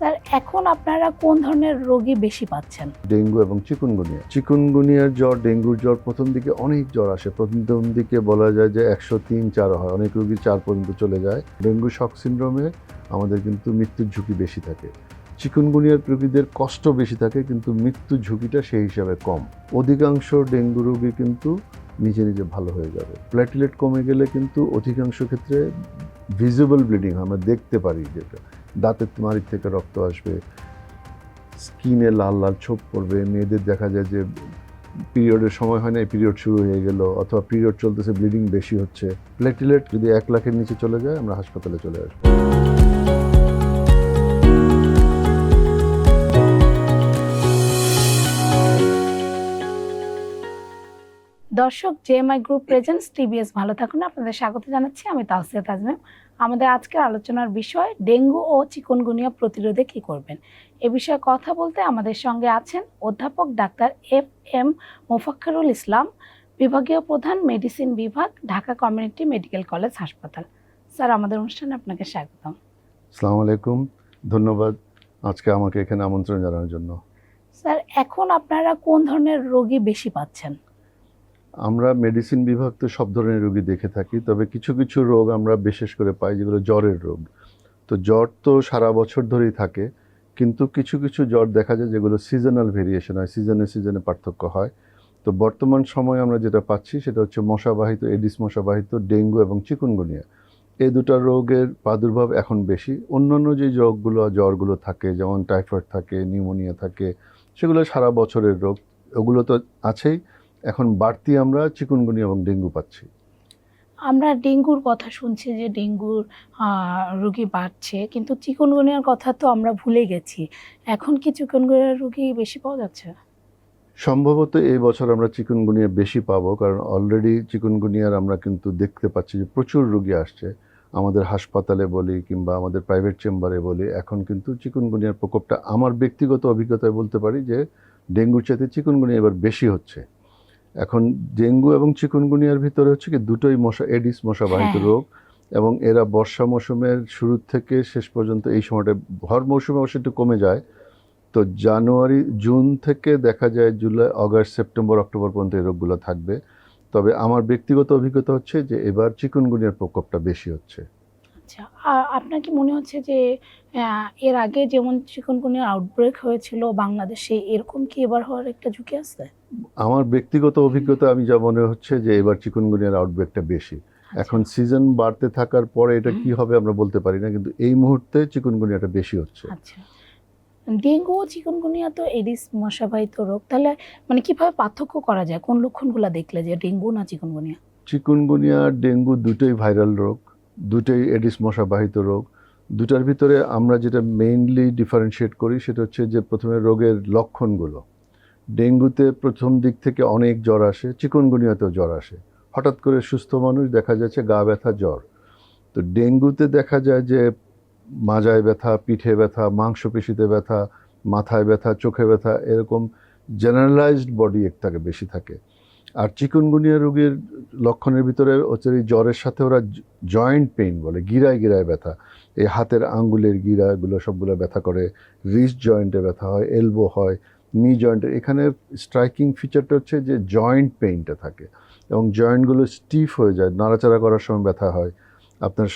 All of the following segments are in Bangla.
স্যার, এখন আপনারা কোন ধরনের রোগী বেশি পাচ্ছেন? ডেঙ্গু এবং চিকুনগুনিয়া। চিকুনগুনিয়ার জ্বর, ডেঙ্গুর জ্বর প্রথম দিকে অনেক জ্বর আসে। প্রথম দিকে বলা যায় যে একশো তিন চার হয়। অনেক রোগী চার পর্যন্ত চলে যায়। ডেঙ্গু শক সিন্ড্রোমে আমাদের কিন্তু মৃত্যুর ঝুঁকি বেশি থাকে। চিকুনগুনিয়ার রোগীদের কষ্ট বেশি থাকে, কিন্তু মৃত্যুর ঝুঁকিটা সেই হিসাবে কম। অধিকাংশ ডেঙ্গু রোগী কিন্তু নিজে নিজে ভালো হয়ে যাবে। প্ল্যাটিলেট কমে গেলে কিন্তু অধিকাংশ ক্ষেত্রে ভিজিবল ব্লিডিং আমরা দেখতে পারি যেটা। দাঁতের মাড়ি থেকে রক্ত আসবে, স্কিনে লাল লাল ছোপ পড়বে, মেয়েদের দেখা যায় যে পিরিয়ডের সময় হয় না পিরিয়ড শুরু হয়ে গেল, অথবা পিরিয়ড চলতেছে ব্লিডিং বেশি হচ্ছে। প্লেটিলেট যদি এক লাখের নিচে চলে যায়, আমরা হাসপাতালে চলে আসব। দর্শক জেএমআই গ্রুপ প্রেজেন্টস টিবিএস ভালো থাকুন। আপনাদের স্বাগত জানাচ্ছি, আমি তাওসিয়া তাজমিম আমাদের আজকের আলোচনার বিষয় ডেঙ্গু ও চিকনগুনিয়া প্রতিরোধে কি করবেন? এ বিষয়ে কথা বলতে আমাদের সঙ্গে আছেন অধ্যাপক doctor F M Mofakkarul Islam বিভাগীয় প্রধান মেডিসিন বিভাগ ঢাকা কমিউনিটি মেডিকেল কলেজ হাসপাতাল। স্যার আমাদের অনুষ্ঠানে আপনাকে স্বাগতম। আসসালামু আলাইকুম। ধন্যবাদ আজকে আমাকে এখানে আমন্ত্রণ জানানোর জন্য। স্যার এখন আপনারা কোন ধরনের রোগী বেশি পাচ্ছেন? আমরা মেডিসিন বিভাগ তো সব ধরনের রোগী দেখে থাকি, তবে কিছু কিছু রোগ আমরা বিশেষ করে পাই যেগুলো জ্বরের রোগ। তো জ্বর তো সারা বছর ধরেই থাকে, কিন্তু কিছু কিছু জ্বর দেখা যায় যেগুলো সিজনাল ভেরিয়েশন হয় সিজনে সিজনে পার্থক্য হয়। তো বর্তমান সময়ে আমরা যেটা পাচ্ছি সেটা হচ্ছে মশাবাহিত এডিস মশাবাহিত, ডেঙ্গু এবং চিকুনগুনিয়া। এই দুটো রোগের প্রাদুর্ভাব এখন বেশি। অন্যান্য যে রোগগুলো, জ্বরগুলো থাকে, যেমন টাইফয়েড থাকে নিউমোনিয়া থাকে, সেগুলো সারা বছরের রোগ। ওগুলো তো আছেই এখন বাড়তি আমরা চিকুনগুনি এবং ডেঙ্গু পাচ্ছি। আমরা ডেঙ্গুর কথা শুনছি যে ডেঙ্গুর রুগী বাড়ছে কিন্তু চিকনগুনিয়ার কথা তো আমরা ভুলে গেছি। এখন কি চিকনগুনিয়ার রুগী বেশি পাওয়া যাচ্ছে? সম্ভবত এই বছর আমরা চিকুনগুনিয়া বেশি পাবো কারণ অলরেডি চিকুনগুনিয়ার আমরা কিন্তু দেখতে পাচ্ছি যে প্রচুর রুগী আসছে। আমাদের হাসপাতালে বলি কিংবা আমাদের প্রাইভেট চেম্বারে বলি এখন কিন্তু চিকুনগুনিয়ার প্রকোপটা আমার ব্যক্তিগত অভিজ্ঞতায় বলতে পারি যে ডেঙ্গুর চাইতে চিকুনগুনিয়া এবার বেশি হচ্ছে। এখন ডেঙ্গু এবং চিকুনগুনিয়ার ভিতরে হচ্ছে কি দুটোই মশা এডিস মশাবাহিত হ্যাঁ। রোগ এবং এরা বর্ষা মৌসুমের শুরু থেকে শেষ পর্যন্ত এই সময়টা ভর মৌসুমে অবশ্য একটু কমে যায় তো জানুয়ারি জুন থেকে দেখা যায় জুলাই আগস্ট সেপ্টেম্বর অক্টোবর পর্যন্ত এই রোগগুলো থাকবে তবে আমার ব্যক্তিগত অভিজ্ঞতা হচ্ছে যে এবার চিকুনগুনিয়ার প্রকোপটা বেশি হচ্ছে আচ্ছা আর আপনার কি মনে হচ্ছে যে এর আগে যেমন চিকনগুনিয়ার আউটব্রেক হয়েছিল বাংলাদেশে এরকম কি এবার হওয়ার একটা ঝুঁকি আছে? আমার ব্যক্তিগত অভিজ্ঞতা আমি যা মনে হচ্ছে যে এবার চিকুনগুনিয়ার আউটব্রেকটা বেশি। এখন সিজন বাড়তে থাকার পরে এটা কি হবে আমরা বলতে পারি না কিন্তু এই মুহূর্তে চিকুনগুনিয়াটা বেশি হচ্ছে। আচ্ছা। ডেঙ্গু ও চিকনগুনিয়া তো এডিস মশাবাহিত রোগ তাহলে মানে কীভাবে পার্থক্য করা যায়? কোন লক্ষণগুলো দেখলে যে ডেঙ্গু না চিকনগুনিয়া চিকুনগুনিয়া আর ডেঙ্গু দুটোই ভাইরাল রোগ। দুটোই এডিস মশাবাহিত রোগ। দুটার ভিতরে আমরা যেটা মেইনলি ডিফারেন্সিয়েট করি সেটা হচ্ছে যে প্রথমে রোগের লক্ষণগুলো। ডেঙ্গুতে প্রথম দিক থেকে অনেক জ্বর আসে, চিকুনগুনিয়াতেও জ্বর আসে। হঠাৎ করে সুস্থ মানুষ, দেখা যাচ্ছে গা ব্যথা, জ্বর। তো ডেঙ্গুতে দেখা যায় যে মাজায় ব্যথা, পিঠে ব্যথা, মাংসপেশিতে ব্যথা, মাথায় ব্যথা, চোখে ব্যথা, এরকম জেনারেলাইজড বডি এক থাকে বেশি থাকে। আর চিকুনগুনিয়া রোগীর লক্ষণের ভিতরে হচ্ছে এই জ্বরের সাথে ওরা জয়েন্ট পেইন বলে, গিরায় গিরায় ব্যথা। এই হাতের আঙ্গুলের গিরাগুলো সবগুলো ব্যথা করে রিস্ট জয়েন্টে ব্যথা হয় এলবো হয় নি জয়েন্টে এখানে স্ট্রাইকিং ফিচারটা হচ্ছে যে জয়েন্ট পেইনটা থাকে এবং জয়েন্টগুলো স্টিফ হয়ে যায়, নাড়াচাড়া করার সময় ব্যথা হয়। আপনার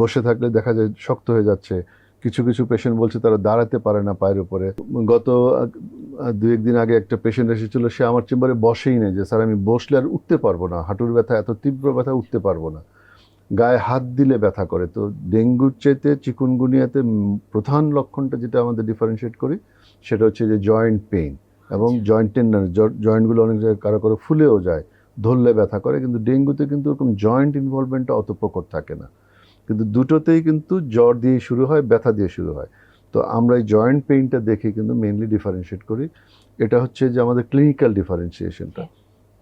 বসে থাকলে দেখা যায় শক্ত হয়ে যাচ্ছে। কিছু কিছু পেশেন্ট বলছে তারা দাঁড়াতে পারে না পায়ের উপরে। গত দু একদিন আগে একটা পেশেন্ট এসেছিল সে আমার চেম্বারে বসেই নেই যে স্যার আমি বসলে আর উঠতে পারব না হাঁটুর ব্যথা এত তীব্র ব্যথা উঠতে পারব না। গায়ে হাত দিলে ব্যথা করে তো ডেঙ্গুর চাইতে চিকুনগুনিয়াতে প্রধান লক্ষণটা যেটা আমাদের ডিফারেন্সিয়েট করি সেটা হচ্ছে যে জয়েন্ট পেইন এবং জয়েন্ট টেন্ডার জয়েন্টগুলো অনেক জায়গায় কারও কারও ফুলেও যায় ধরলে ব্যথা করে কিন্তু ডেঙ্গুতে কিন্তু ওরকম জয়েন্ট ইনভলভমেন্টটা অত প্রকট থাকে না। কিন্তু দুটোতেই কিন্তু জ্বর দিয়ে শুরু হয় ব্যথা দিয়ে শুরু হয়। তো আমরা এই জয়েন্ট পেইনটা দেখে কিন্তু মেনলি ডিফারেন্সিয়েট করি। এটা হচ্ছে যে আমাদের ক্লিনিক্যাল ডিফারেন্সিয়েশনটা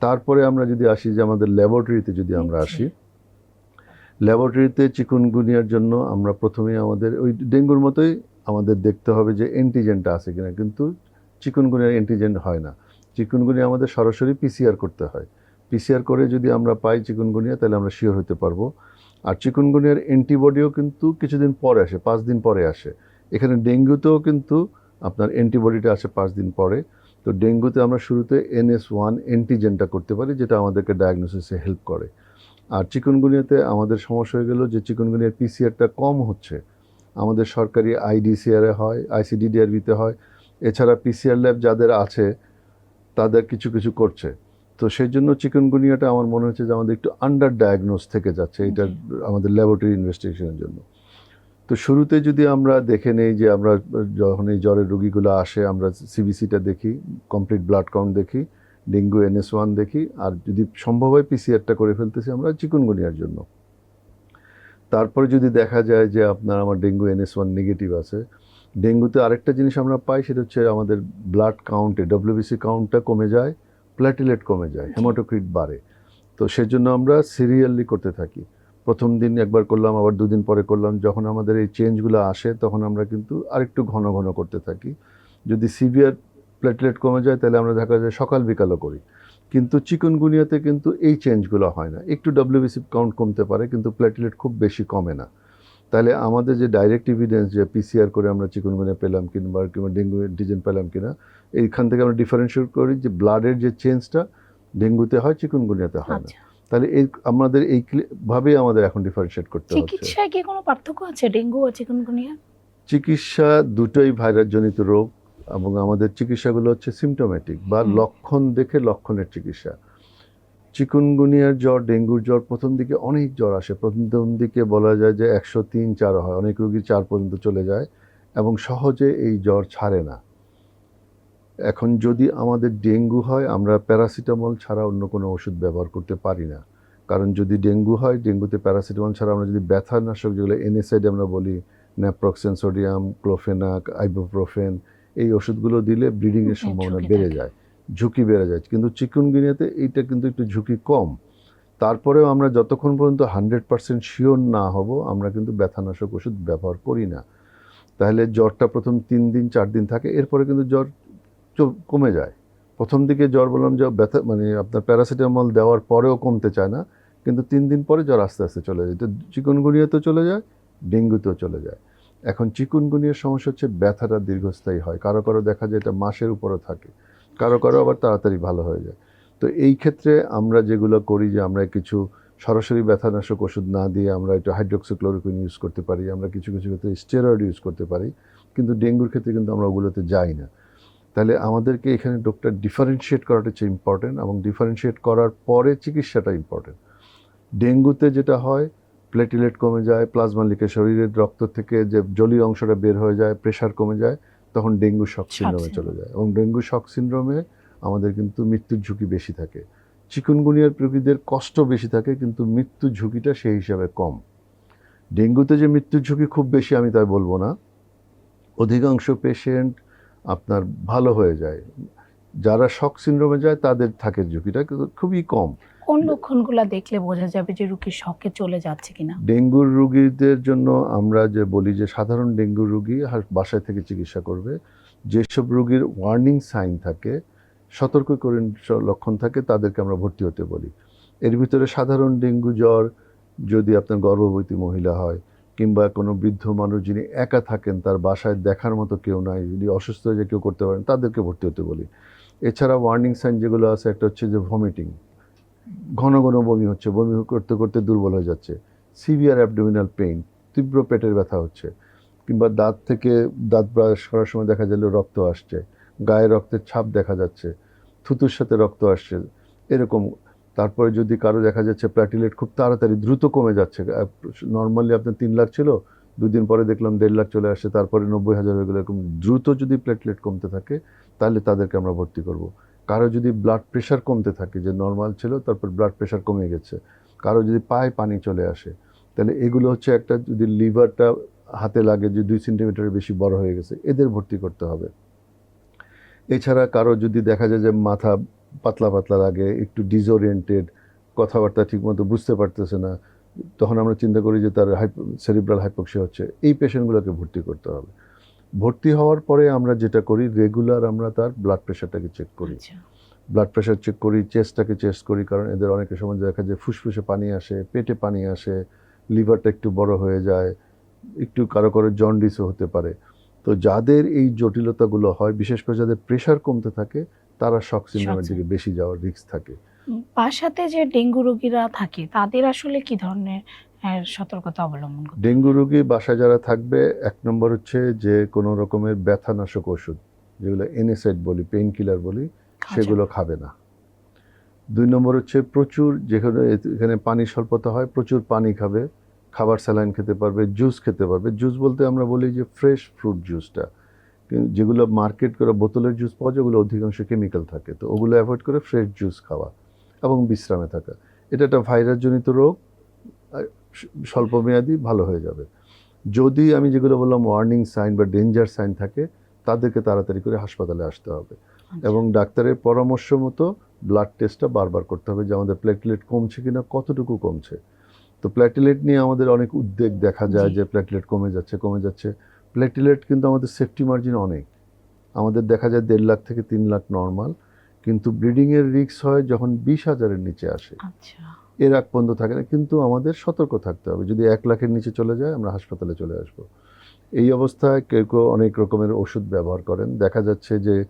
তারপরে আমরা যদি আসি যে আমাদের ল্যাবরেটরিতে যদি আমরা আসি ল্যাবরেটরিতে চিকুনগুনিয়ার জন্য আমরা প্রথমে আমাদের ওই ডেঙ্গুর মতোই আমাদের দেখতে হবে যে অ্যান্টিজেনটা আছে কিনা কিন্তু চিকুনগুনিয়ার অ্যান্টিজেন হয় না। চিকুনগুনিয়া আমাদের সরাসরি পিসিআর করতে হয়। পিসিআর করে যদি আমরা পাই চিকুনগুনিয়া তাহলে আমরা শিওর হতে পারব। আর চিকুনগুনিয়ার অ্যান্টিবডিও কিন্তু কিছুদিন পরে আসে পাঁচ দিন পরে আসে। এখানে ডেঙ্গুতেও কিন্তু আপনার অ্যান্টিবডিটা আছে পাঁচ দিন পরে। তো ডেঙ্গুতে আমরা শুরুতে এনএস ওয়ান অ্যান্টিজেনটা করতে পারি যেটা আমাদেরকে ডায়াগনোসিসে হেল্প করে। আর চিকুনগুনিয়াতে আমাদের সমস্যা হয়ে গেল যে চিকুনগুনিয়ার পিসিআরটা কম হচ্ছে। আমাদের সরকারি আইডিসিআরে হয় আইসিডিডিআরবিতে হয়। এছাড়া পিসিআর ল্যাব যাদের আছে তাদের কিছু কিছু করছে। তো সেই জন্য চিকেনগুনিয়াটা আমার মনে হচ্ছে যে আমাদের একটু আন্ডার ডায়াগনোস থেকে যাচ্ছে এটা আমাদের ল্যাবরেটরি ইনভেস্টিগেশনের জন্য। তো শুরুতে যদি আমরা দেখে নেই যে আমরা যখন এই জ্বরের রোগীগুলো আসে আমরা সিবিসিটা দেখি কমপ্লিট ব্লাড কাউন্ট দেখি ডেঙ্গু এনএস ওয়ান দেখি আর যদি সম্ভব হয় পিসিআরটা করে ফেলতেছি আমরা চিকুনগুনিয়ার জন্য। তারপরে যদি দেখা যায় যে আপনার আমার ডেঙ্গু এনএস ওয়ান নেগেটিভ আছে ডেঙ্গুতে আরেকটা জিনিস আমরা পাই সেটা হচ্ছে আমাদের ব্লাড কাউন্টে ডব্লিউবিসি কাউন্টটা কমে যায় প্ল্যাটিলেট কমে যায় হেমাটোক্রিট বাড়ে। তো সেজন্য আমরা সিরিয়ালি করতে থাকি। প্রথম দিন একবার করলাম, আবার দুদিন পরে করলাম। যখন আমাদের এই চেঞ্জগুলো আসে, তখন আমরা কিন্তু আরেকটু ঘন ঘন করতে থাকি। যদি সিভিয়ার প্ল্যাটলেট কমে যায়, তাহলে আমরা দেখা যায় সকাল বিকালও করি। কিন্তু চিকনগুনিয়াতে কিন্তু এই চেঞ্জগুলো হয় না। একটু ডব্লিউবিসি কাউন্ট কমতে পারে, কিন্তু প্ল্যাটলেট খুব বেশি কমে না। তাহলে আমাদের যে ডাইরেক্ট এভিডেন্স যে পিসিআর করে আমরা চিকনগুনিয়া পেলাম কিংবা কিংবা ডেঙ্গু অ্যান্টিজেন পেলাম কিনা, এইখান থেকে আমরা ডিফারেন্সিয়েট করি যে ব্লাডের যে চেঞ্জটা ডেঙ্গুতে হয়, চিকনগুনিয়াতে হয় না। আচ্ছা। তাহলে এই আমাদের এই ভাবেই আমাদের এখন ডিফারেন্সিয়েট করতে হচ্ছে। চিকিৎসায় কি কোনো পার্থক্য আছে? ডেঙ্গু ও চিকুনগুনিয়া চিকিৎসা দুটোই ভাইরাসজনিত রোগ এবং আমাদের চিকিৎসাগুলো হচ্ছে সিমটোমেটিক বা লক্ষণ দেখে লক্ষণের চিকিৎসা। চিকুনগুনিয়ার জ্বর ডেঙ্গুর জ্বর প্রথম দিকে অনেক জ্বর আসে। প্রথম দিকে বলা যায় যে একশো তিন চার হয়। অনেক রোগী চার পর্যন্ত চলে যায় এবং সহজে এই জ্বর ছাড়ে না। এখন যদি আমাদের ডেঙ্গু হয় আমরা প্যারাসিটামল ছাড়া অন্য কোনো ওষুধ ব্যবহার করতে পারি না। কারণ যদি ডেঙ্গু হয় ডেঙ্গুতে প্যারাসিটামল ছাড়া আমরা যদি ব্যথানাশক যেগুলো এনএসআইড আমরা বলি ন্যাপ্রক্সেন সোডিয়াম ক্লোফেনাক আইবোপ্রোফেন এই ওষুধগুলো দিলে ব্লিডিংয়ের সম্ভাবনা বেড়ে যায় ঝুঁকি বেড়ে যায়। কিন্তু চিকুনগুনিয়াতে এইটা কিন্তু একটু ঝুঁকি কম। তারপরেও আমরা যতক্ষণ পর্যন্ত হান্ড্রেড পার্সেন্ট শিওর না হব আমরা কিন্তু ব্যথানাশক ওষুধ ব্যবহার করি না। তাহলে জ্বরটা প্রথম তিন দিন চার দিন থাকে এরপরে কিন্তু জ্বর কমে যায়। প্রথম দিকে জ্বর বললাম যে ব্যথা মানে আপনার প্যারাসিটামল দেওয়ার পরেও কমতে চায় না, কিন্তু তিন দিন পরে জ্বর আস্তে আস্তে চলে যায়। তো চিকুনগুনিয়াতেও চলে যায়, ডেঙ্গুতেও চলে যায়। এখন চিকুনগুনিয়ার সমস্যা হচ্ছে ব্যথাটা দীর্ঘস্থায়ী হয়। কারও কারও দেখা যায় এটা মাসের উপরে থাকে, কারও কারও আবার তাড়াতাড়ি ভালো হয়ে যায়। তো এই ক্ষেত্রে আমরা যেগুলো করি যে আমরা কিছু সরাসরি ব্যথানাশক ওষুধ না দিয়ে আমরা একটু হাইড্রোক্সিক্লোরোকুইন ইউজ করতে পারি, আমরা কিছু কিছু ক্ষেত্রে স্টেরয়েড ইউজ করতে পারি, কিন্তু ডেঙ্গুর ক্ষেত্রে কিন্তু আমরা ওগুলোতে যাই না। তাহলে আমাদেরকে এখানে ডক্টর ডিফারেন্সিয়েট করাটা হচ্ছে ইম্পর্টেন্ট এবং ডিফারেন্সিয়েট করার পরে চিকিৎসাটা ইম্পর্টেন্ট ডেঙ্গুতে যেটা হয় প্লেটিলেট কমে যায় প্লাজমা লিখে শরীরের রক্ত থেকে যে জলীয় অংশটা বের হয়ে যায় প্রেশার কমে যায় তখন ডেঙ্গু শক সিন্ড্রোমে চলে যায় এবং ডেঙ্গু শক সিন্ড্রোমে আমাদের কিন্তু মৃত্যুর ঝুঁকি বেশি থাকে। চিকুনগুনিয়ার রোগীদের কষ্ট বেশি থাকে কিন্তু মৃত্যুর ঝুঁকিটা সেই হিসাবে কম। ডেঙ্গুতে যে মৃত্যুর ঝুঁকি খুব বেশি আমি তাই বলব না। অধিকাংশ পেশেন্ট আপনার ভালো হয়ে যায়। যারা শক সিন্ড্রোমে যায় তাদের থাকে ঝুঁকিটা কিন্তু খুবই কম। কোন লক্ষণগুলো দেখলে বোঝা যাবে যে রুগী শকে চলে যাচ্ছে কিনা? ডেঙ্গুর রোগীদের জন্য আমরা যে বলি যে সাধারণ ডেঙ্গু রোগী বাসায় থেকে চিকিৎসা করবে। যেসব রোগীর ওয়ার্নিং সাইন থাকে সতর্ককরণ স- লক্ষণ থাকে তাদেরকে আমরা ভর্তি হতে বলি। এর ভিতরে সাধারণ ডেঙ্গু জ্বর যদি আপনার গর্ভবতী মহিলা হয় কিংবা কোনো বৃদ্ধ মানুষ যিনি একা থাকেন, তার বাসায় দেখার মতো কেউ নাই যদি অসুস্থ হয়ে যে কেউ করতে পারেন, তাদেরকে ভর্তি হতে বলি। এছাড়া ওয়ার্নিং সাইন যেগুলো আছে, একটা হচ্ছে যে ভমিটিং ঘন ঘন বমি হচ্ছে, বমি করতে করতে দুর্বল হয়ে যাচ্ছে। সিভিয়ার অ্যাবডোমিনাল পেইন তীব্র পেটের ব্যথা হচ্ছে, কিংবা দাঁত থেকে দাঁত ব্রাশ করার সময় দেখা গেল রক্ত আসছে, গায়ে রক্তের ছাপ দেখা যাচ্ছে, থুতুর সাথে রক্ত আসছে, এরকম তারপরে যদি কারও দেখা যাচ্ছে প্ল্যাটিলেট খুব তাড়াতাড়ি দ্রুত কমে যাচ্ছে নর্মালি আপনার তিন লাখ ছিল, দুদিন পরে দেখলাম দেড় লাখ চলে আসে, তারপরে নব্বই হাজার হয়ে গেলো, এরকম দ্রুত যদি প্লেটলেট কমতে থাকে, তাহলে তাদেরকে আমরা ভর্তি করব। কারও যদি ব্লাড প্রেশার কমতে থাকে, যে নর্মাল ছিল, তারপর ব্লাড প্রেশার কমে গেছে। কারও যদি পায়ে পানি চলে আসে, তাহলে এগুলো হচ্ছে একটা যদি লিভারটা হাতে লাগে, যে দুই সেন্টিমিটারের বেশি বড় হয়ে গেছে, এদের ভর্তি করতে হবে। এছাড়া কারও যদি দেখা যায় যে মাথা পাতলা পাতলা লাগে একটু ডিসওরিয়েন্টেড কথাবার্তা ঠিকমতো বুঝতে পারতেছে না তখন আমরা চিন্তা করি যে তার সেরিব্রাল হাইপোক্সিয়া হচ্ছে এই পেশেন্টগুলোকে ভর্তি করতে হবে। ভর্তি হওয়ার পরে আমরা যেটা করি রেগুলার আমরা তার ব্লাড প্রেশারটাকে চেক করি। ব্লাড প্রেশার চেক করি চেস্টটাকে চেস্ট করি কারণ এদের অনেকের সময় দেখা যায় ফুসফুসে পানি আসে পেটে পানি আসে লিভারটা একটু বড় হয়ে যায় একটু কারও কারও জন্ডিসও হতে পারে। তো যাদের এই জটিলতাগুলো হয় বিশেষ করে যাদের প্রেশার কমতে থাকে তারা শক সিন্ড্রোমের দিকে বেশি যাওয়ার রিস্ক থাকে। বাসাতে যে ডেঙ্গু রোগীরা থাকে তাদের আসলে কি ধরনের সতর্কতা অবলম্বন করতে ডেঙ্গু রোগী বাসায় যারা থাকবে এক নম্বর হচ্ছে যে কোনো রকমের ব্যথানাশক ওষুধ যেগুলো এনএসআইড বলি পেইন কিলার বলি সেগুলো খাবে না। দুই নম্বর হচ্ছে প্রচুর যেখানে এখানে পানি স্বল্পতা হয় প্রচুর পানি খাবে খাবার স্যালাইন খেতে পারবে জুস খেতে পারবে। জুস বলতে আমরা বলি যে ফ্রেশ ফ্রুট জুসটা যেগুলো মার্কেট করে বোতলের জুস পাওয়া যায় ওগুলো অধিকাংশ কেমিক্যাল থাকে। তো ওগুলো অ্যাভয়েড করে ফ্রেশ জুস খাওয়া এবং বিশ্রামে থাকা। এটা একটা ভাইরাসজনিত রোগ স্বল্পমেয়াদী ভালো হয়ে যাবে। যদি আমি যেগুলো বললাম ওয়ার্নিং সাইন বা ডেঞ্জার সাইন থাকে তাদেরকে তাড়াতাড়ি করে হাসপাতালে আসতে হবে। আচ্ছা। এবং ডাক্তারের পরামর্শ মতো ব্লাড টেস্টটা বারবার করতে হবে যে আমাদের প্লেটলেট কমছে কিনা কতটুকু কমছে। তো প্লেটলেট নিয়ে আমাদের অনেক উদ্বেগ দেখা যায় যে প্লেটলেট কমে যাচ্ছে কমে যাচ্ছে। প্লেটলেট কিন্তু আমাদের সেফটি মার্জিন অনেক। আমাদের দেখা যায় দেড় লাখ থেকে তিন লাখ নর্মাল কিন্তু ব্লিডিংয়ের রিস্ক হয় যখন বিশ হাজারের নিচে আসে। আচ্ছা। এর আগ পর্যন্ত থাকে না কিন্তু আমাদের সতর্ক থাকতে হবে। যদি এক লাখের নিচে চলে যায় আমরা হাসপাতালে চলে আসব। এই অবস্থায় কেউ কেউ অনেক রকমের ওষুধ ব্যবহার করেন। দেখা যাচ্ছে যে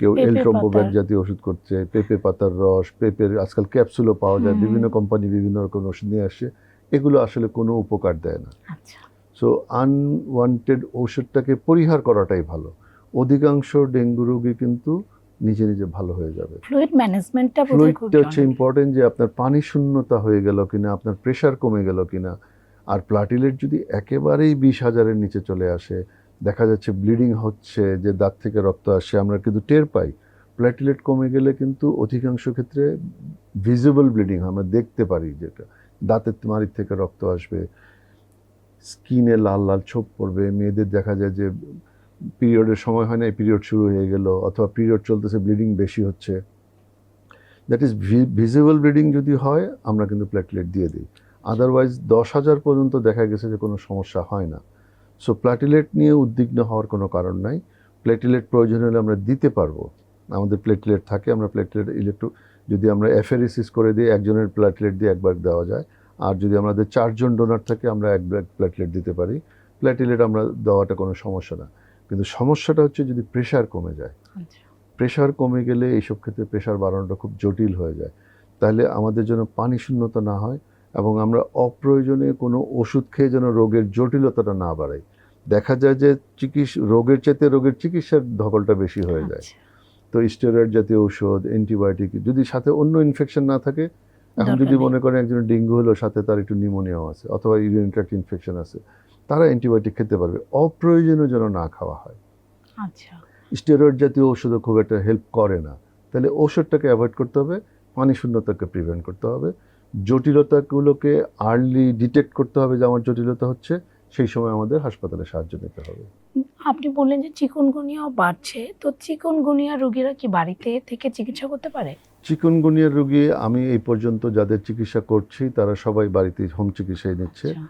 কেউ পেঁপে এলট্রম্বোব্যাক জাতীয় ওষুধ করছে পেঁপে পাতার রস পেঁপের আজকাল ক্যাপসুলও পাওয়া যায় বিভিন্ন কোম্পানি বিভিন্ন রকম ওষুধ নিয়ে আসছে এগুলো আসলে কোনো উপকার দেয় না। আচ্ছা। সো আনওয়ান্টেড ঔষধটাকে পরিহার করাটাই ভালো। অধিকাংশ ডেঙ্গু রোগী কিন্তু নিজে নিজে ভালো হয়ে যাবে। ফ্লুইড ম্যানেজমেন্টটা ফ্লুইডটা হচ্ছে ইম্পর্টেন্ট যে আপনার পানি শূন্যতা হয়ে গেল কিনা আপনার প্রেশার কমে গেল কিনা। আর প্লাটিলেট যদি একেবারেই বিশ হাজারের নিচে চলে আসে দেখা যাচ্ছে ব্লিডিং হচ্ছে যে দাঁত থেকে রক্ত আসে আমরা কিন্তু টের পাই। প্ল্যাটিলেট কমে গেলে কিন্তু অধিকাংশ ক্ষেত্রে ভিজিবল ব্লিডিং আমরা দেখতে পারি যেটা। দাঁতের মারির থেকে রক্ত আসবে। স্কিনে লাল লাল ছোপ পড়বে, মেয়েদের দেখা যায় যে পিরিয়ডের সময় হয় না পিরিয়ড শুরু হয়ে গেল, অথবা পিরিয়ড চলতেছে ব্লিডিং বেশি হচ্ছে। দ্যাট ইজ ভিজিবল ব্লিডিং যদি হয়, আমরা কিন্তু প্ল্যাটলেট দিয়ে দিই। আদারওয়াইজ দশ হাজার পর্যন্ত দেখা গেছে যে কোনো সমস্যা হয় না। সো প্ল্যাটিলেট নিয়ে উদ্বিগ্ন হওয়ার কোনো কারণ নাই। প্লেটিলেট প্রয়োজন হলে আমরা দিতে পারব। আমাদের প্লেটলেট থাকে, আমরা প্লেটলেট ইলেকট্রো যদি আমরা এফেরিসিস করে দিই, একজনের প্লেটলেট দিয়ে একবার দেওয়া যায়। আর যদি আমাদের চারজন ডোনার থাকে আমরা এক ব্যাগ প্ল্যাটলেট দিতে পারি। প্লেটিলেট আমরা দেওয়াটা কোনো সমস্যা না। কিন্তু সমস্যাটা হচ্ছে যদি প্রেশার কমে যায়। আচ্ছা। প্রেশার কমে গেলে এইসব ক্ষেত্রে প্রেশার বাড়ানোটা খুব জটিল হয়ে যায়। তাহলে আমাদের জন্য পানি শূন্যতা না হয় এবং আমরা অপ্রয়োজনে কোনো ওষুধ খেয়ে যেন রোগের জটিলতাটা না বাড়াই। দেখা যায় যে চিকিৎসা রোগের চাইতে রোগের চিকিৎসার ধকলটা বেশি হয়ে যায়। আচ্ছা। তো স্টেরয়েড জাতীয় ঔষধ অ্যান্টিবায়োটিক যদি সাথে অন্য ইনফেকশন না থাকে এখন যদি মনে করেন একজন ডেঙ্গু হলো সাথে তার একটু নিউমোনিয়াও আছে অথবা ইউরিন ট্র্যাক্ট ইনফেকশন আছে তারা অ্যান্টিবায়োটিক খেতে পারবে। অপ্রয়োজনীয় যেন না খাওয়া হয়। আচ্ছা। স্টেরয়েড জাতীয় ওষুধও খুব একটা হেল্প করে না। তাহলে ওষুধটাকে অ্যাভয়েড করতে হবে পানি শূন্যতাকে প্রিভেন্ট করতে হবে। জটিলতাগুলোকে আর্লি ডিটেক্ট করতে হবে যে আমার জটিলতা হচ্ছে সেই সময় আমাদের হাসপাতালে সাহায্য নিতে হবে। আপনি বললেন যে চিকুনগুনিয়াও বাড়ছে তো চিকুনগুনিয়া রোগীরা কি বাড়িতে থেকে চিকিৎসা করতে পারে? চিকুনগুনিয়ার রোগী আমি এই পর্যন্ত যাদের চিকিৎসা করছি তারা সবাই বাড়িতে হোম চিকিৎসায় নিচ্ছে। আচ্ছা।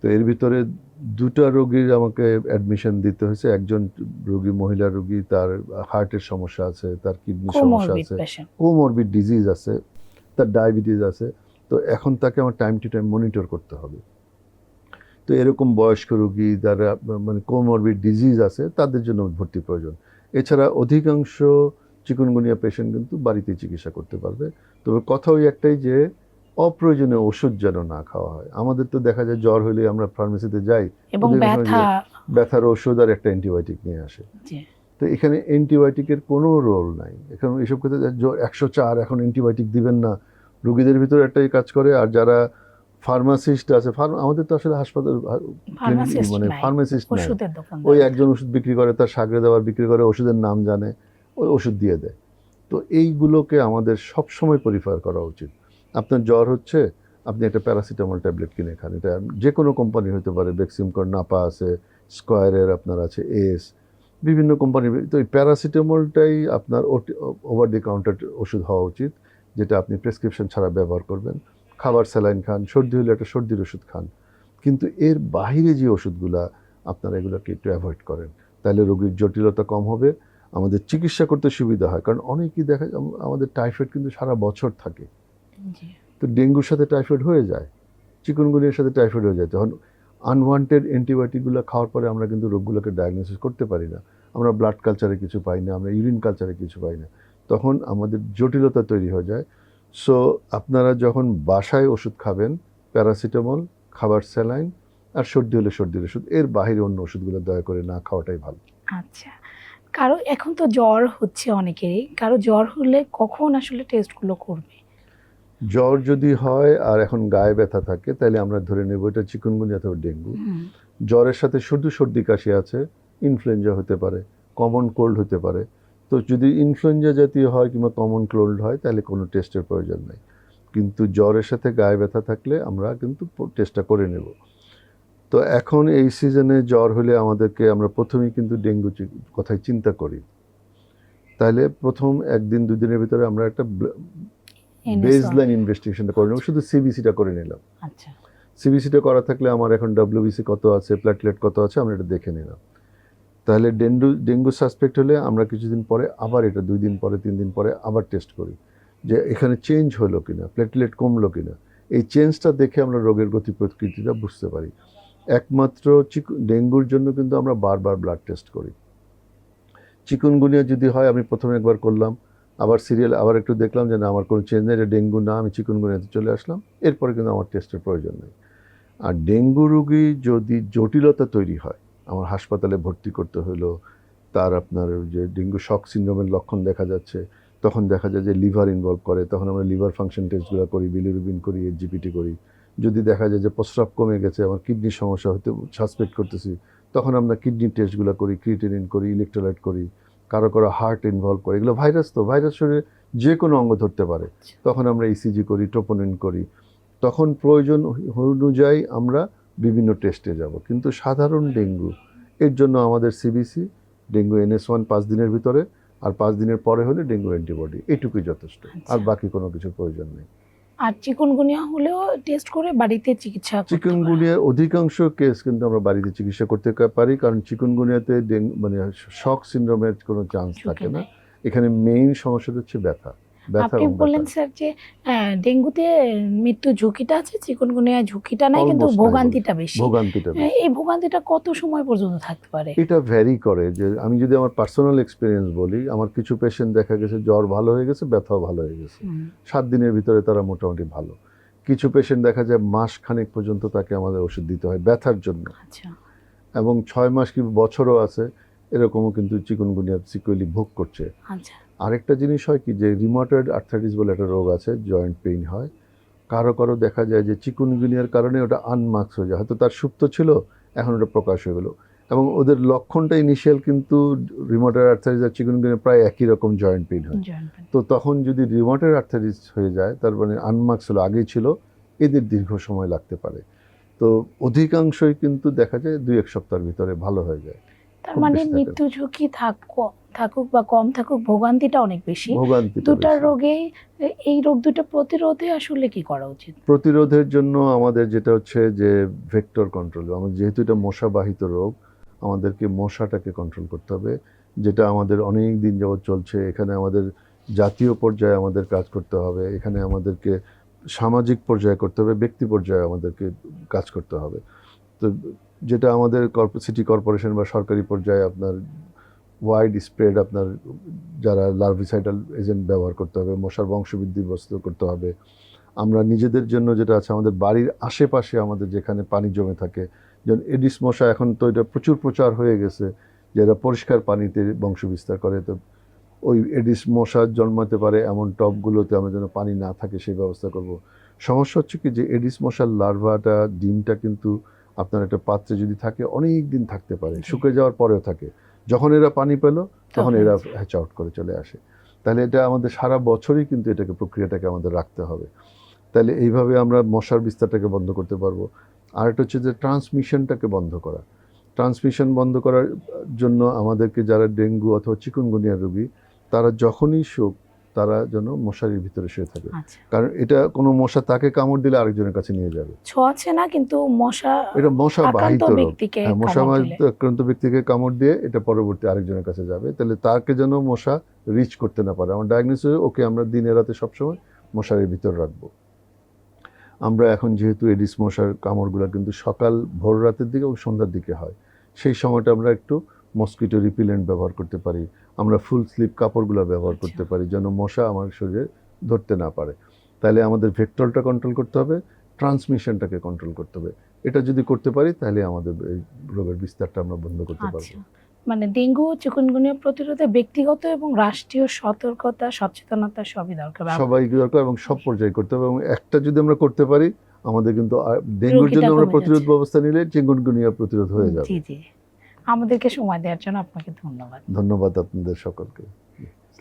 তো এর ভিতরে দুটা রোগীর আমাকে অ্যাডমিশন দিতে হয়েছে। একজন রোগী মহিলা রোগী তার হার্টের সমস্যা আছে তার কিডনির সমস্যা আছে। কোমরবিড ডিজিজ আছে তার ডায়াবেটিস আছে। তো এখন তাকে আমার টাইম টু টাইম মনিটর করতে হবে। তো এরকম বয়স্ক রোগী যারা মানে কোমরবিড ডিজিজ আছে তাদের জন্য ভর্তি প্রয়োজন। এছাড়া অধিকাংশ চিকুনগুনিয়া পেশেন্ট কিন্তু বাড়িতে চিকিৎসা করতে পারবে। তবে কথা ওই একটাই যে অপ্রয়োজনীয় ওষুধ যেন না খাওয়া হয়। আমাদের তো দেখা যায় জ্বর হলে আমরা ফার্মেসিতে যাই এবং ব্যথা। ব্যথার ওষুধ আর একটা অ্যান্টিবায়োটিক নিয়ে আসে। তো এখানে অ্যান্টিবায়োটিকের কোনো রোল নাই। এখানে এসব ক্ষেত্রে জ্বর একশো চার এখন অ্যান্টিবায়োটিক দিবেন না। রুগীদের ভিতরে একটাই কাজ করে আর যারা ফার্মাসিস্ট আছে আমাদের তো আসলে হাসপাতাল মানে ফার্মাসিস্ট ওই একজন ওষুধ বিক্রি করে তার সাগরে দেওয়ার বিক্রি করে ওষুধের নাম জানে। ওই ওষুধ দিয়ে দেয়। তো এইগুলোকে আমাদের সব সময় পরিফার করা উচিত। আপনার জ্বর হচ্ছে, আপনি একটা প্যারাসিটামল ট্যাবলেট কিনে খান। এটা যে কোনো কোম্পানি হতে পারে বেক্সিমকর নাপা আছে স্কোয়ারের আপনার আছে এস বিভিন্ন কোম্পানির তো এই প্যারাসিটামলটাই আপনার ওভার দি কাউন্টার ওষুধ হওয়া উচিত, যেটা আপনি প্রেসক্রিপশন ছাড়া ব্যবহার করবেন। খাবার স্যালাইন খান, সর্দি হলে একটা সর্দির ওষুধ খান। কিন্তু এর বাইরে যে ওষুধগুলা আপনারা এগুলোকে একটু অ্যাভয়েড করেন, তাহলে রোগীর জটিলতা কম হবে। আমাদের চিকিৎসা করতে সুবিধা হয়। কারণ অনেকেই দেখা যায় আমাদের টাইফয়েড কিন্তু সারা বছর থাকে। তো ডেঙ্গুর সাথে টাইফয়েড হয়ে যায় চিকুনগুনিয়ার সাথে টাইফয়েড হয়ে যায়। তখন আনওয়ান্টেড অ্যান্টিবায়োটিকগুলো খাওয়ার পরে আমরা কিন্তু রোগগুলোকে ডায়াগনোসিস করতে পারি না। আমরা ব্লাড কালচারে কিছু পাই না আমরা ইউরিন কালচারে কিছু পাই না। তখন আমাদের জটিলতা তৈরি হয়ে যায়। সো আপনারা যখন বাসায় ওষুধ খাবেন প্যারাসিটামল খাবার স্যালাইন আর সর্দি হলে সর্দির ওষুধ এর বাইরে অন্য ওষুধগুলো দয়া করে না খাওয়াটাই ভালো। আচ্ছা। কারও এখন তো জ্বর হচ্ছে অনেকেরই। কারও জ্বর হলে কখন আসলে টেস্টগুলো করবে? জ্বর যদি হয় আর এখন গায়ে ব্যথা থাকে তাহলে আমরা ধরে নেব এটা চিকুনগুনিয়া অথবা ডেঙ্গু। জ্বরের সাথে শুধু সর্দি কাশি আছে ইনফ্লুয়েঞ্জা হতে পারে কমন কোল্ড হতে পারে। তো যদি ইনফ্লুয়েঞ্জা জাতীয় হয় কিংবা কমন কোল্ড হয় তাহলে কোনো টেস্টের প্রয়োজন নেই। কিন্তু জ্বরের সাথে গায়ে ব্যথা থাকলে আমরা কিন্তু টেস্টটা করে নেব। তো এখন এই সিজনে জ্বর হলে আমাদেরকে আমরা প্রথমেই কিন্তু ডেঙ্গু কথাই চিন্তা করি। তাহলে প্রথম একদিন দুদিনের ভিতরে আমরা একটা NSO বেসলাইন ইনভেস্টিগেশনটা করে নেব। শুধু সিবিসিটা করে নিলাম। আচ্ছা। সিবিসিটা করা থাকলে আমার এখন ডাব্লিউবিসি কত আছে প্ল্যাটলেট কত আছে আমরা এটা দেখে নিলাম। তাহলে ডেঙ্গু ডেঙ্গু সাসপেক্ট হলে আমরা কিছুদিন পরে আবার এটা দুই দিন পরে তিন দিন পরে আবার টেস্ট করি। যে এখানে চেঞ্জ হলো কিনা প্লেটলেট কমলো কিনা। এই চেঞ্জটা দেখে আমরা রোগের গতি প্রকৃতিটা বুঝতে পারি। একমাত্র চিকু, ডেঙ্গুর জন্য কিন্তু আমরা বারবার ব্লাড টেস্ট করি। চিকুনগুনিয়া যদি হয়, আমি প্রথমে একবার করলাম। আবার সিরিয়াল আবার একটু দেখলাম যে না, আমার কোনো চেঞ্জ নেই ডেঙ্গু না, আমি চিকুনগুনিয়াতে চলে আসলাম। এরপরে কিন্তু আমার টেস্টের প্রয়োজন নেই। আর ডেঙ্গু রোগী যদি জটিলতা তৈরি হয়, আমার হাসপাতালে ভর্তি করতে হলো, তার আপনার যে ডেঙ্গু শক সিন্ড্রোমের লক্ষণ দেখা যাচ্ছে, তখন দেখা যায় যে লিভার ইনভলভ করে, তখন আমরা লিভার ফাংশন টেস্টগুলো করি বিলিরুবিন করি জিপিটি করি। যদি দেখা যায় যে প্রস্রাব কমে গেছে আমার কিডনির সমস্যা হতে সাসপেক্ট করতেছি তখন আমরা কিডনি টেস্টগুলো করি ক্রিটেনিন করি ইলেকট্রোলাইট করি কারও কারও হার্ট ইনভলভ করে। এগুলো ভাইরাস তো ভাইরাস শরীরে যে কোনো অঙ্গ ধরতে পারে। তখন আমরা ইসিজি করি টোপোনিন করি। তখন প্রয়োজন অনুযায়ী আমরা বিভিন্ন টেস্টে যাব। কিন্তু সাধারণ ডেঙ্গু এর জন্য আমাদের সিবিসি ডেঙ্গু এনএস ওয়ান পাঁচ দিনের ভিতরে আর পাঁচ দিনের পরে হলে ডেঙ্গু অ্যান্টিবডি এটুকুই যথেষ্ট। আচ্ছা। আর বাকি কোনো কিছুর প্রয়োজন নেই। আর চিকুনগুনিয়া হলেও টেস্ট করে বাড়িতে চিকিৎসা করতে। চিকুনগুনিয়ার অধিকাংশ কেস কিন্তু আমরা বাড়িতে চিকিৎসা করতে পারি কারণ চিকুনগুনিয়াতে ডেঙ্গু মানে শক সিন্ড্রোমের কোনো চান্স থাকে না। এখানে মেইন সমস্যাটা হচ্ছে ব্যথা। আপনি বললেন স্যার যে ডেঙ্গুতে মৃত্যু ঝুঁকিটা আছে চিকুনগুনিয়া ঝুঁকিটা নাই কিন্তু ভোগান্তিটা বেশি। ভোগান্তিটা এই ভোগান্তিটা কত সময় পর্যন্ত থাকতে পারে? এটা ভ্যারি করে যে আমি যদি আমার পার্সোনাল এক্সপিরিয়েন্স বলি আমার কিছু পেশেন্ট দেখা গেছে জ্বর ভালো হয়ে গেছে ব্যথাও ভালো হয়ে গেছে। সাত দিনের ভিতরে তারা মোটামুটি ভালো। কিছু পেশেন্ট দেখা যায় মাস খানেক পর্যন্ত তাকে আমাদের ওষুধ দিতে হয় ব্যথার জন্য। আচ্ছা। এবং ছয় মাস কি বছরও আছে এরকমও কিন্তু চিকুনগুনিয়ার সিকুয়েলি ভোগ করছে। আচ্ছা। আরেকটা জিনিস হয় কি যে রিমোটেড আর্থাইটিস বলে একটা রোগ আছে জয়েন্ট পেইন হয়। কারও কারও দেখা যায় যে চিকুনগুনিয়ার কারণে ওটা আনমার্কস হয়ে যায়। হয়তো তার সুপ্ত ছিল এখন ওটা প্রকাশ হয়ে গেলো। এবং ওদের লক্ষণটা ইনিশিয়াল কিন্তু রিমোটেড আর্থাইটিস আর চিকুনগুনিয়া প্রায় একই রকম জয়েন্ট পেইন হয়। তো তখন যদি রিমোটেড আর্থাইটিস হয়ে যায় তার মানে আনমার্কস হলো আগেই ছিল এদের দীর্ঘ সময় লাগতে পারে। তো অধিকাংশই কিন্তু দেখা যায় দুই এক সপ্তাহের ভিতরে ভালো হয়ে যায়। তার মানে। মৃত্যু ঝুঁকি থাক। ক- থাকুক বা কম থাকুক ভোগান্তিটা অনেক বেশি। দুটা রোগে এই রোগ দুটো প্রতিরোধে আসলে কি করা উচিত? প্রতিরোধের জন্য আমাদের যেটা হচ্ছে যে ভেক্টর কন্ট্রোল আমাদের যেহেতু এটা মশাবাহিত রোগ আমাদেরকে মশাটাকে কন্ট্রোল করতে হবে যেটা আমাদের অনেক দিন যাবৎ চলছে। এখানে আমাদের জাতীয় পর্যায়ে আমাদের কাজ করতে হবে এখানে আমাদেরকে সামাজিক পর্যায়ে করতে হবে ব্যক্তি পর্যায়ে আমাদেরকে কাজ করতে হবে। তো যেটা আমাদের সিটি কর্পোরেশন বা সরকারি পর্যায়ে আপনার ওয়াইড স্প্রেড আপনার যারা লার্ভিসাইডাল এজেন্ট ব্যবহার করতে হবে, মশার বংশবৃদ্ধি বস্তু করতে হবে। আমরা নিজেদের জন্য যেটা আছে, আমাদের বাড়ির আশেপাশে আমাদের যেখানে পানি জমে থাকে, যেমন এডিস মশা এখন তো এটা প্রচুর প্রচার হয়ে গেছে যে এরা পরিষ্কার পানিতে বংশ বিস্তার করে। তো ওই এডিস মশা জন্মাতে পারে এমন টবগুলোতে আমরা যেন পানি না থাকে, সেই ব্যবস্থা করব। সমস্যা হচ্ছে কি যে এডিস মশার লার্ভাটা ডিমটা কিন্তু আপনার একটা পাত্রে যদি থাকে, অনেক দিন থাকতে পারে। শুকে যাওয়ার পরেও থাকে। যখন এরা পানি পেল তখন এরা হ্যাচ আউট করে চলে আসে। তাহলে এটা আমাদের সারা বছরই কিন্তু এটাকে প্রক্রিয়াটাকে আমাদের রাখতে হবে। তাহলে এইভাবে আমরা মশার বিস্তারটাকে বন্ধ করতে পারব। আর একটা হচ্ছে যে ট্রান্সমিশনটাকে বন্ধ করা। ট্রান্সমিশন বন্ধ করার জন্য আমাদেরকে যারা ডেঙ্গু অথবা চিকুনগুনিয়া রোগী তারা যখনই শোক তারা যেন মশারির ভিতরে শুয়ে থাকে। আচ্ছা। কারণ এটা কোনো মশা তাকে কামড় দিলে আরেকজনের কাছে নিয়ে যাবে। ছোঁয়াছে না কিন্তু মশা এটা মশা বাহিত হ্যাঁ, মশা আক্রান্ত ব্যক্তিকে কামড় দিয়ে এটা পরবর্তী আরেকজনের কাছে যাবে। তাহলে তাকে যেন মশা রিচ করতে না পারে। আমার ডায়াগনোসিস ওকে আমরা দিনে রাতে সবসময় মশারির ভিতর রাখব। আমরা এখন যেহেতু এডিস মশার কামড়গুলো কিন্তু সকাল ভোর রাতের দিকে এবং সন্ধ্যার দিকে হয়। সেই সময়টা আমরা একটু মসকিটো রিপিলেন্ট ব্যবহার করতে পারি। আমরা ফুল স্লিপ কাপড়গুলো ব্যবহার আচ্ছা। করতে পারি যেন মশা আমার শরীরে ধরতে না পারে। তাহলে আমাদের ভেক্টরটা কন্ট্রোল করতে হবে ট্রান্সমিশনটাকে কন্ট্রোল করতে হবে। এটা যদি করতে পারি তাহলে আমাদের এই রোগের বিস্তারটা আমরা বন্ধ করতে পারব। আচ্ছা। মানে ডেঙ্গু ও চিকুনগুনিয়া প্রতিরোধে ব্যক্তিগত এবং রাষ্ট্রীয় সতর্কতা সচেতনতা সবই দরকার। সবাই দরকার এবং সব পর্যায়ে করতে হবে এবং একটা যদি আমরা করতে পারি আমাদের কিন্তু ডেঙ্গুর জন্য আমরা প্রতিরোধ ব্যবস্থা নিলে চিকুনগুনিয়া প্রতিরোধ হয়ে যাবে। জি জি। আমাদেরকে সময় দেওয়ার জন্য আপনাকে ধন্যবাদ। ধন্যবাদ আপনাদের সকলকে।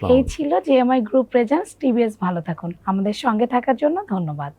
এই। ছিল জিএমআই গ্রুপ প্রেজেন্স টিভিএস ভালো থাকুন। আমাদের সঙ্গে থাকার জন্য ধন্যবাদ।